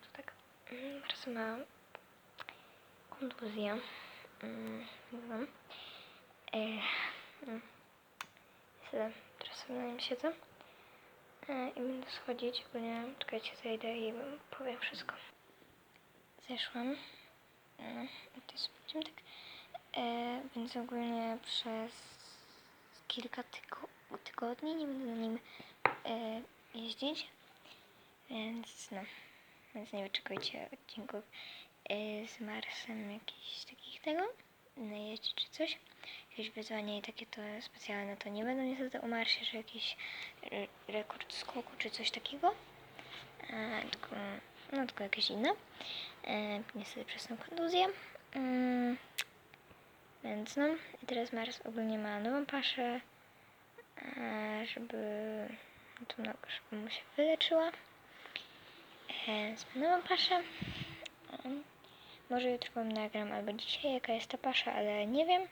to tak. Mm, Teraz ma kontuzję. Mm, wiem. Mm. Niestety, teraz na nim siedzę. E, I będę schodzić, bo nie czekajcie, zejdę i powiem wszystko. Zeszłam. Mm, To jest tak. Więc ogólnie przez kilka tygo tygodni nie będę na nim jeździć. Więc no. Więc nie wyczekujcie odcinków e, z Marsem jakichś takich tego. Na jeździe czy coś. Jakieś wyzwanie i takie to specjalne to nie będą niestety o Marsie, że jakiś re rekord skoku czy coś takiego. E, tylko, no tylko jakieś inne. E, niestety przez tą kontuzję. Mm, więc no, i teraz Mars ogólnie ma nową paszę, e, żeby, żeby mu się wyleczyła. E, Więc ma nową paszę. Może jutro wam nagram albo dzisiaj jaka jest ta pasza, ale nie wiem.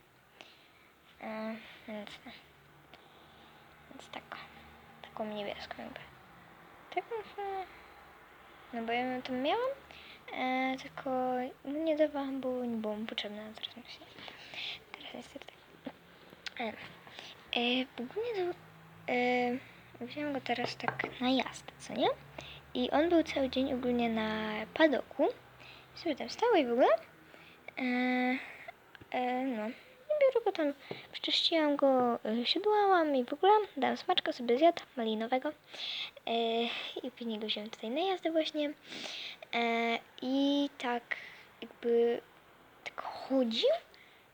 Więc no. Więc tak. Taką niebieską jakby. Taką, no bo ja ją tam miałam, e, tylko no nie dawałam, bo nie było mi potrzebna na transmisję. Teraz niestety tak. E, e, w ogóle to e, wziąłem go teraz tak na jazdę, co nie? I on był cały dzień ogólnie na padoku. Sobie tam stał i w ogóle. E, e, no. I biorę go tam, przeczyściłam go, e, siodłałam i w ogóle dałam smaczka sobie zjadł malinowego. E, I później go wziąłem tutaj na jazdę właśnie. E, I tak jakby tak chodził,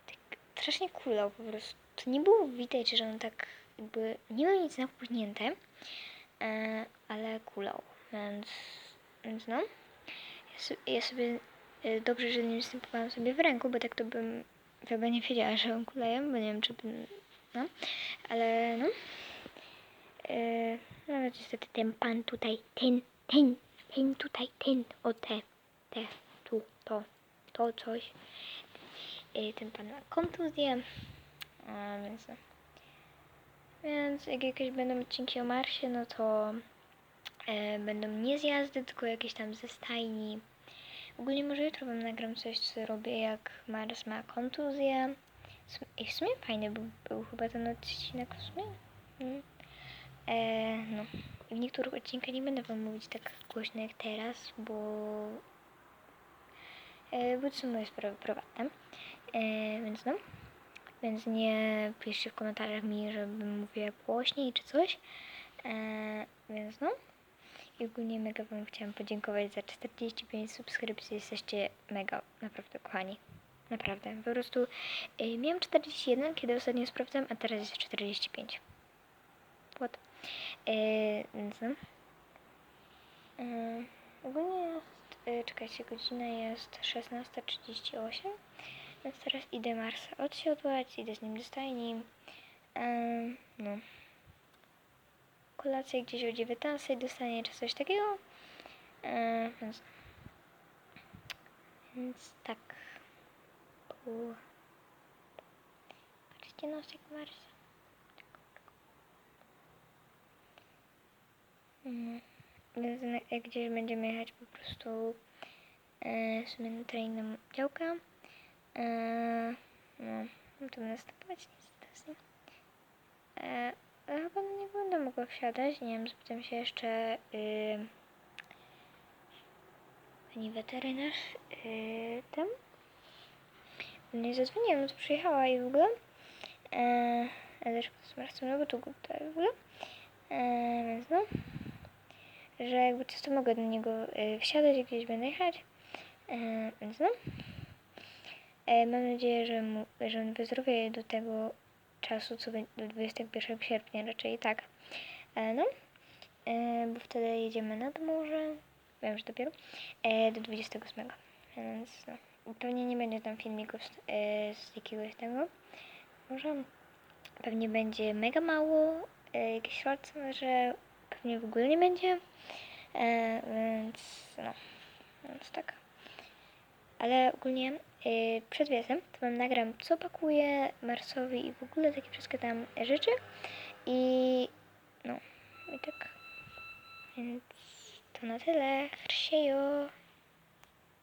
tak strasznie kulał po prostu. To nie było widać, że on tak jakby nie miał nic napłynięte, e, ale kulał, więc, więc no. Ja, ja sobie e, dobrze, że nie występowałam sobie w ręku, bo tak to bym chyba nie wiedziała, że on kuleje, bo nie wiem, czy bym, no, ale no. E, no ale niestety ten pan tutaj, ten, ten, ten tutaj, ten, o te, te, tu, to, to coś. E, ten pan ma kontuzję, a, więc no. Więc jak jakieś będą odcinki o Marsie, no to będą nie z jazdy, tylko jakieś tam ze stajni. Ogólnie może jutro wam nagram coś, co robię, jak Mars ma kontuzję. I w sumie fajny był, był chyba ten odcinek w sumie. Mm. E, no. I w niektórych odcinkach nie będę wam mówić tak głośno jak teraz, bo e, bo to są moje sprawy prywatne. E, więc no. Więc nie piszcie w komentarzach mi, żebym mówiła głośniej czy coś. E, więc no. I ogólnie mega wam chciałam podziękować za 45 subskrypcji. Jesteście mega, naprawdę kochani. Naprawdę. Po prostu e, miałam 41, kiedy ostatnio sprawdzam, a teraz jest 45. What? Więc no. E, ogólnie jest, e, czekajcie, godzina jest 16.38. Więc teraz idę Marsa odsiodłać, idę z nim do stajni. No. Kolację gdzieś o 19 dostanie czy coś takiego. E, więc, więc tak. Bu. Patrzcie nosek Marsa. Mm. Więc gdzieś będziemy jechać po prostu e, sobie na trening działkę. Eee, no, to będę stopować niestety z ale chyba nie będę mogła wsiadać. Nie wiem, zapytam się jeszcze yy, pani weterynarz yy, tam. Nie zadzwoniłam, no to przyjechała i w ogóle. Eee, ale też z Marcem, no bo tu tutaj w ogóle. Eee, więc no. Że jakby często mogę do niego yy, wsiadać, jak gdzieś będę jechać. Eee, więc no. E, mam nadzieję, że, mu, że on wyzdrowieje do tego czasu, co będzie do 21 sierpnia, raczej tak. E, no, e, bo wtedy jedziemy nad morze, wiem, że dopiero, e, do 28. Więc no, pewnie nie będzie tam filmików z, z jakiegoś tego. Może pewnie będzie mega mało, jakieś shorts może pewnie w ogóle nie będzie. Więc no, więc tak. Ale ogólnie przed wiezem to wam nagram, co pakuję Marsowi i w ogóle takie wszystkie tam rzeczy. I no, i tak. Więc to na tyle. Hersiejo.